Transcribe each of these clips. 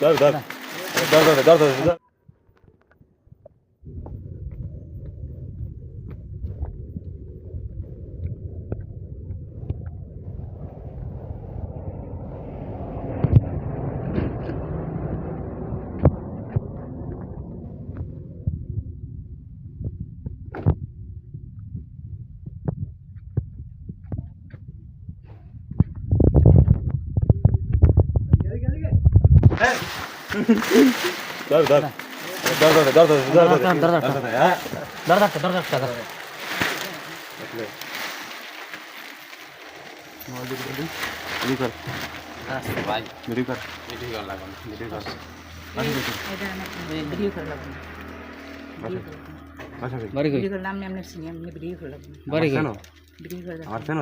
dar dar. Dar dar dar dar. dar. ধর ধর ধর ধর ধর ধর ধর ধর ধর, ধর, ধর। ধর ধর হ্যাঁ ধর ধর ধর ধর ধর রেডি কর ভাই রেডি কর ভিডিও কল লাগান রেডি কর ভিডিও করে লাগবে আচ্ছা বাড়ি কই ভিডিও করলাম আমি চিনি আমি ভিডিও করে লাগবে বাড়ি কই কেন ভিডিও করে আমার কেন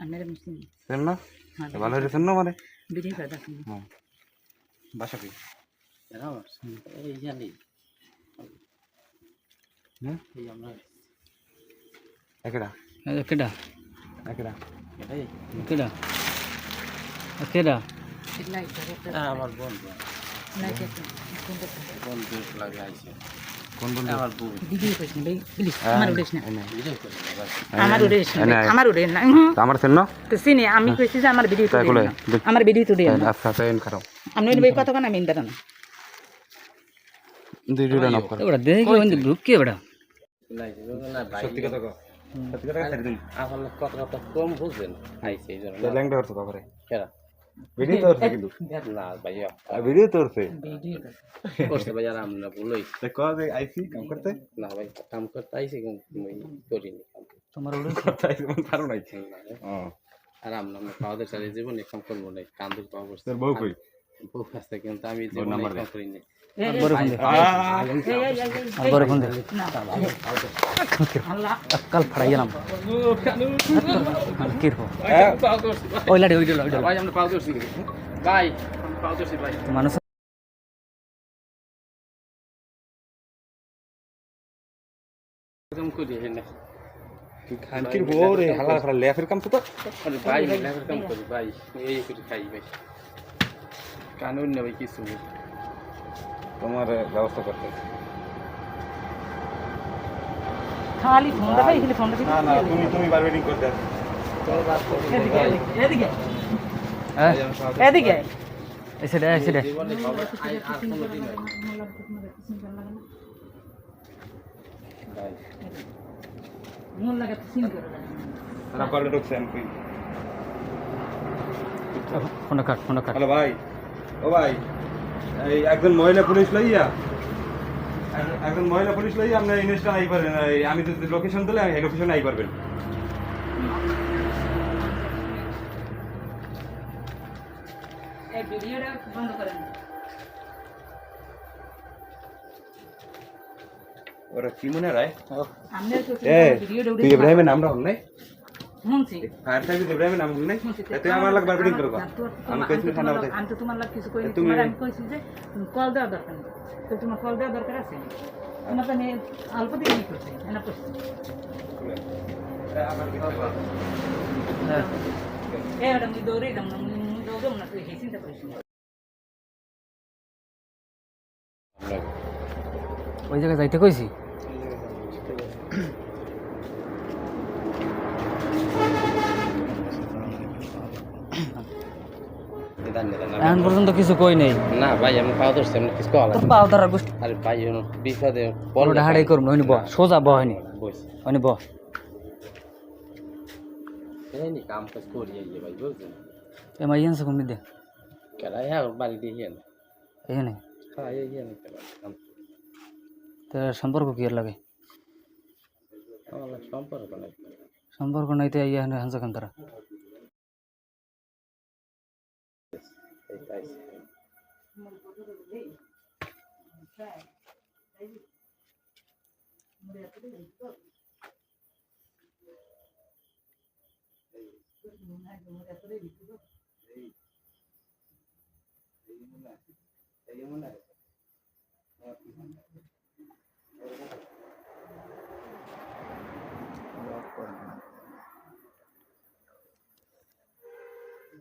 আপনার আমি চিনি কেন না হ্যাঁ ভালো হয়েছে না মানে ভিডিও করে দেখুন হ্যাঁ বাসা কি এই জানি হ্যাঁ? এই আমরা একেডা। হ্যাঁ, একেডা। একেডা। একেডা। একেডা। হ্যাঁ, আমার বোন বোন বোন লাগে আইছে। কোন বন্ধু আমার বউ ভিডিও করিস না ভাই প্লিজ আমার উড়েস না আমার উড়েস না আমার উড়ে না আমার সেন না তো সিনে আমি কইছি যে আমার ভিডিও তুই আমার ভিডিও তুই আচ্ছা তো এন খারাপ আমি ভাই কথা কোন আমি ইন্দার না দুইটা না ওটা দেখি ওই গ্রুপ কি ওটা সত্যি কথা কও সত্যি কথা কম বুঝেন আইছে এই জন্য ল্যাংটা করতে পারে কেরা ভিডিও তোরছে কিন্তু না ভাইয়া ভিডিও তোরছে করতে ভাইয়া আমরা বলই তে কবে আইছি কাম করতে না ভাই কাম করতে আইছি কিন্তু করিনি তোমার ওরে করতে আইছি মন পারো নাই আর আমরা খাওয়া দাওয়া চালিয়ে জীবন কাম করব না কান্দুর পাওয়া বসে বউ কই বুক আছে কিন্তু আমি যে নাম্বার করিনি কাল ফাড়াই গেলাম কি ওই লাড়ি ওই ডল ওই ডল ভাই আমরা পাউ দর্শি ভাই পাউ দর্শি ভাই মানুষ করি না খানকির বউ রে হালা হালা লেফের কাম তো ভাই লেফের কাম করি ভাই এই করি খাই ভাই কানুন নেবে কিছু তোমার ব্যবস্থা করতে ফোনটা না তুমি তুমি করতে হ্যাঁ? কাট ফোনটা কাট। ভাই। ও ভাই এই একজন মহিলা পুলিশ লইয়া একজন মহিলা পুলিশ লইয়া আপনি ইনস্টা আই পারবেন। আমি যদি লোকেশন দিলে এই লোকেশনে আই পারবেন। এই ভিডিওটা বন্ধ করেন। ওরা কি মনে রায় তুই ইব্রাহিমের নামটা হল নাই। শুনছি। ফায়ার সার্ভিস ইব্রাহিমের নাম এ তুই আমার লাগ বারবেটিং করবা আমি কইছি ঠান্ডা মাথায়। আমি তো তোমার লাগ কিছু কই তুমি- আমি কইছি যে কল দেওয়া দরকার তো তোমার কল দেওয়া দরকার আছে? তোমার তো অল্প দিন ই করছে। এনা করছে। হ্যাঁ এ মুই দৌড়ে দাম না। মুই মুই না তুই হেসিন তা ওই জায়গায় যাইতে কইছি? এখন পর্যন্ত কিছু কই নেই। না ভাই আমি পাও ধরছি আমি কিছু কল তোর পাও ধরার গোষ্ঠী। আরে ভাই বিপদে বড়টা হাড়াই করুন ওইনি ব সোজা ব হয়নি বস। ওইনি ব এই কাম কাজ করি এই ভাই বুঝছেন? এ মাই ইয়ান সুকুম দে কেলা হ্যাঁ বাড়ি দিয়ে হেন এখানে? হ্যাঁ এই হেন তোর সম্পর্ক কি এর লাগে? সম্পর্ক নাই। সম্পর্ক নাইতে ইয়া হানসা কান তারা। guys. Ayun mo na. Ayun mo na. Ayun mo na.